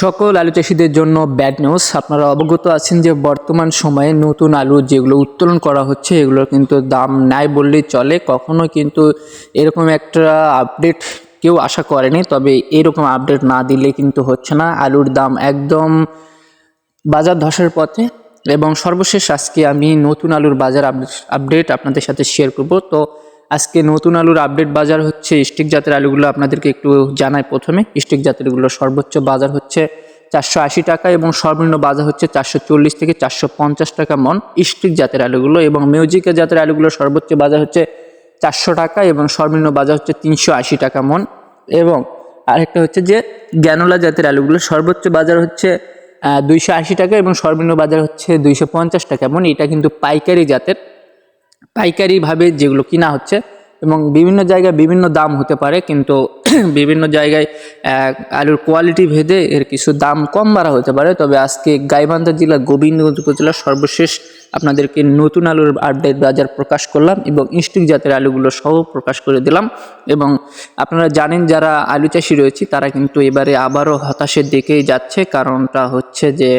সকল আলু চাষিদের জন্য ব্যাড নিউজ আপনারা অবগত আছেন যে বর্তমান সময়ে নতুন আলু যেগুলো উত্তোলন করা হচ্ছে, এগুলোর কিন্তু দাম নাই বললেই চলে। কখনো কিন্তু এরকম একটা আপডেট কেউ আশা করেনি, তবে এরকম আপডেট না দিলে কিন্তু হচ্ছে না। আলুর দাম একদম বাজার ধসের পথে। এবং সর্বশেষ আজকে আমি নতুন আলুর বাজার আপডেট- আপডেট আপনাদের সাথে শেয়ার করব। তো আজকে নতুন আলুর আপডেট বাজার হচ্ছে স্টিক জাতের আলুগুলো আপনাদেরকে একটু জানাই প্রথমে। স্টিক জাতেরগুলো সর্বোচ্চ বাজার হচ্ছে চারশো আশি টাকা এবং সর্বনিম্ন বাজার হচ্ছে চারশো চল্লিশ থেকে চারশো পঞ্চাশ টাকা মন স্টিক জাতের আলুগুলো এবং মিউজিকের জাতের আলুগুলো সর্বোচ্চ বাজার হচ্ছে চারশো টাকা এবং সর্বনিম্ন বাজার হচ্ছে তিনশো আশি টাকা মন। এবং আরেকটা হচ্ছে যে গ্যানোলা জাতের আলুগুলো সর্বোচ্চ বাজার হচ্ছে দুইশো আশি টাকা এবং সর্বনিম্ন বাজার হচ্ছে দুইশো পঞ্চাশ টাকা এমন এটা কিন্তু পাইকারি জাতের পাইকারিভাবে যেগুলো কিনা হচ্ছে এবং বিভিন্ন জায়গায় বিভিন্ন দাম হতে পারে, কিন্তু বিভিন্ন জায়গায় আলুর কোয়ালিটি ভেদে এর কিছু দাম কম বাড়া হতে পারে। তবে আজকে গাইবান্ধা জেলা গোবিন্দগঞ্জ উপজেলার সর্বশেষ আপনাদেরকে নতুন আলুর আপডেট বাজার প্রকাশ করলাম এবং ইনস্টিক জাতের আলুগুলো সহ প্রকাশ করে দিলাম। এবং আপনারা জানেন যারা আলু চাষি রয়েছে, তারা কিন্তু এবারে আবারও হতাশের দিকেই যাচ্ছে। কারণটা হচ্ছে যে